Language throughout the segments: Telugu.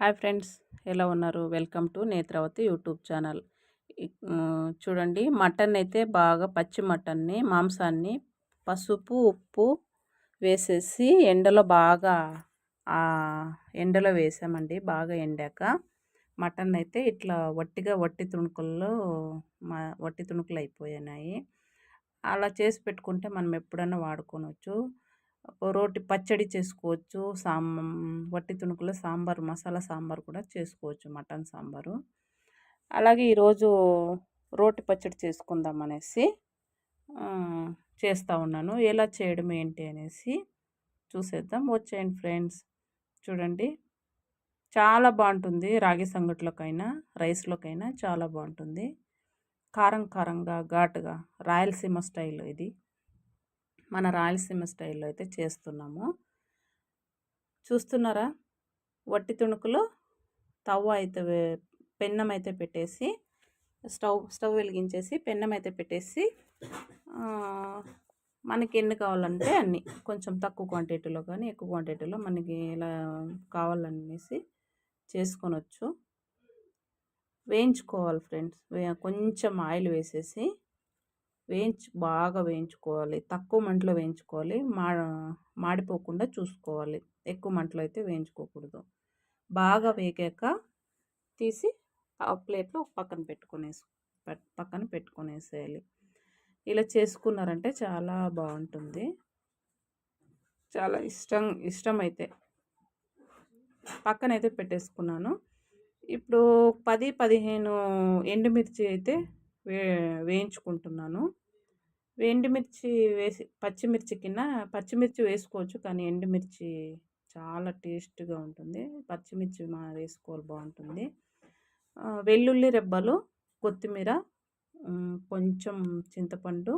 హాయ్ ఫ్రెండ్స్ ఎలా ఉన్నారు? Welcome to Netravathi YouTube channel. చూడండి మటన్ అయితే బాగా పచ్చి మటన్ని మాంసాన్ని పసుపు ఉప్పు వేసేసి ఎండలో బాగా ఎండలో వేసామండి బాగా ఎండాక. మటన్ అయితే ఇట్లా వట్టిగా వట్టి తుణుకుల్లో వట్టి తుణుకులు అయిపోయినాయి అలా చేసి పెట్టుకుంటే మనం ఎప్పుడైనా వాడుకోవచ్చు రోటి పచ్చడి చేసుకోవచ్చు సాం వట్టి తుణుకులో సాంబార్ మసాలా సాంబార్ కూడా చేసుకోవచ్చు మటన్ సాంబారు. అలాగే ఈరోజు రోటి పచ్చడి చేసుకుందాం అనేసి చేస్తూ ఉన్నాను. ఎలా చేయడం ఏంటి అనేసి చూసేద్దాం. వచ్చేయండి ఫ్రెండ్స్. చూడండి. చాలా బాగుంటుంది. రాగి సంగట్లోకైనా రైస్లోకైనా చాలా బాగుంటుంది. కారం కారంగా ఘాటుగా రాయలసీమ స్టైల్ ఇది. మన రాయలసీమ స్టైల్లో అయితే చేస్తున్నాము. చూస్తున్నారా? వట్టి తుణుకులో తవ్వ అయితే పెన్నం అయితే పెట్టేసి స్టవ్ స్టవ్ వెలిగించేసి పెన్నం అయితే పెట్టేసి మనకి ఎన్ని కావాలంటే అన్ని. కొంచెం తక్కువ క్వాంటిటీలో కానీ ఎక్కువ క్వాంటిటీలో మనకి ఇలా కావాలనేసి చేసుకొనొచ్చు. వేయించుకోవాలి ఫ్రెండ్స్. కొంచెం ఆయిల్ వేసేసి వేయించి బాగా వేయించుకోవాలి. తక్కువ మంటలో వేయించుకోవాలి. మా మాడిపోకుండా చూసుకోవాలి. ఎక్కువ మంటలో అయితే వేయించుకోకూడదు. బాగా వేగాక తీసి ఆ ప్లేట్లో పక్కన పెట్టుకునేసి పక్కన పెట్టుకునేసేయాలి. ఇలా చేసుకున్నారంటే చాలా బాగుంటుంది. చాలా ఇష్టం ఇష్టం అయితే పక్కన అయితే పెట్టేసుకున్నాను. ఇప్పుడు పది పదిహేను ఎండుమిర్చి అయితే వే వేయించుకుంటున్నాను. ఎండుమిర్చి వేసి పచ్చిమిర్చి కింద పచ్చిమిర్చి వేసుకోవచ్చు కానీ ఎండుమిర్చి చాలా టేస్ట్గా ఉంటుంది. పచ్చిమిర్చి మా వేసుకోవాలి బాగుంటుంది. వెల్లుల్లి రెబ్బలు కొత్తిమీర కొంచెం చింతపండు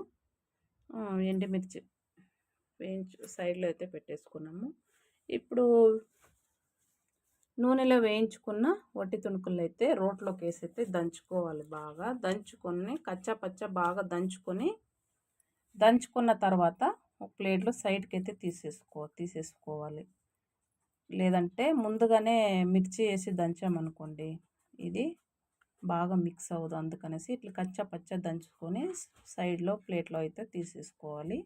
ఎండుమిర్చి వేయించు సైడ్లో అయితే పెట్టేసుకున్నాము. ఇప్పుడు నూనెలో వేయించుకున్న వట్టి తుణుకులు అయితే రోట్లోకి వేసి అయితే దంచుకోవాలి బాగా. దంచుకొని కచ్చా పచ్చా బాగా దంచుకొని దంచుకున్న తర్వాత ఒక ప్లేట్లో సైడ్కి అయితే తీసేసుకో తీసేసుకోవాలి. లేదంటే ముందుగానే మిర్చి వేసి దంచామనుకోండి ఇది బాగా మిక్స్ అవ్వదు. అందుకనేసి ఇట్లా కచ్చా పచ్చ దంచుకొని సైడ్లో ప్లేట్లో అయితే తీసేసుకోవాలి.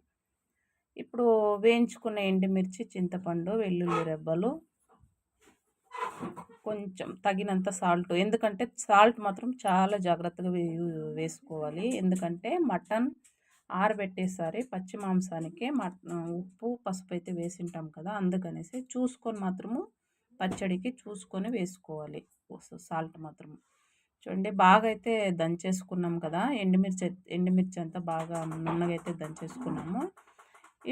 ఇప్పుడు వేయించుకున్న ఎండుమిర్చి చింతపండు వెల్లుల్లి రెబ్బలు కొంచెం తగినంత సాల్ట్. ఎందుకంటే సాల్ట్ మాత్రం చాలా జాగ్రత్తగా వేసుకోవాలి. ఎందుకంటే మటన్ ఆరబెట్టేసరి పచ్చి మాంసానికి. ఉప్పు పసుపు అయితే వేసింటాం కదా అందుకనేసి చూసుకొని మాత్రము పచ్చడికి చూసుకొని వేసుకోవాలి. సాల్ట్ మాత్రం. చూడండి బాగా అయితే దంచేసుకున్నాం కదా ఎండుమిర్చి ఎండుమిర్చి అంతా బాగా నున్నగా అయితే దంచేసుకున్నాము.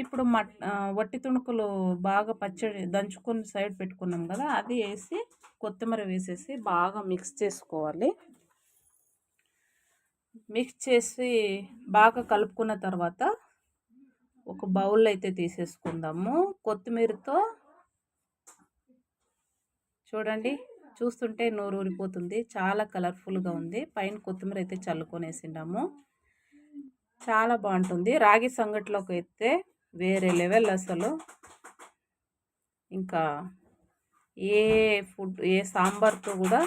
ఇప్పుడు మట్ వట్టి తుణుకులు బాగా పచ్చడి దంచుకొని సైడ్ పెట్టుకున్నాం కదా అది వేసి కొత్తిమీర వేసేసి బాగా మిక్స్ చేసుకోవాలి. మిక్స్ చేసి బాగా కలుపుకున్న తర్వాత ఒక బౌల్ అయితే తీసేసుకుందాము. కొత్తిమీరతో చూడండి చూస్తుంటే నోరు ఊరిపోతుంది. చాలా కలర్ఫుల్గా ఉంది. పైన కొత్తిమీర అయితే చల్లుకొనేసిండాము చాలా బాగుంటుంది. రాగి సంగట్లోకి అయితే వేరే లెవెల్ అసలు. ఇంకా ఏ ఫుడ్ ఏ సాంబార్తో కూడా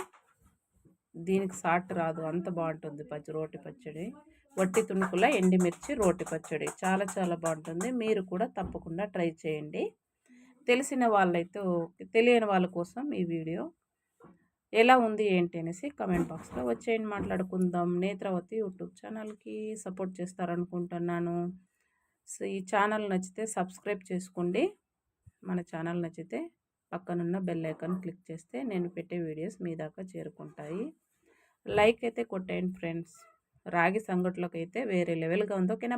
దీనికి సాట్ రాదు. అంత బాగుంటుంది పచ్చి రోటి పచ్చడి. వట్టి తుణుకుల ఎండిమిర్చి రోటి పచ్చడి చాలా చాలా బాగుంటుంది. మీరు కూడా తప్పకుండా ట్రై చేయండి. తెలిసిన వాళ్ళైతే తెలియని వాళ్ళ కోసం ఈ వీడియో ఎలా ఉంది ఏంటి అనేసి కమెంట్ బాక్స్లో వచ్చేయండి మాట్లాడుకుందాం. నేత్రవతి యూట్యూబ్ ఛానల్కి సపోర్ట్ చేస్తారనుకుంటున్నాను. సో ఈ ఛానల్ నచ్చితే సబ్స్క్రైబ్ చేసుకోండి. మన ఛానల్ నచ్చితే పక్కనున్న బెల్ ఐకాన్ క్లిక్ చేస్తే నేను పెట్టే వీడియోస్ మీ దాకా చేరుకుంటాయి. లైక్ అయితే కొట్టేయండి ఫ్రెండ్స్. రాగి సంగట్లోకి అయితే వేరే లెవెల్గా ఉంది. ఓకేనా?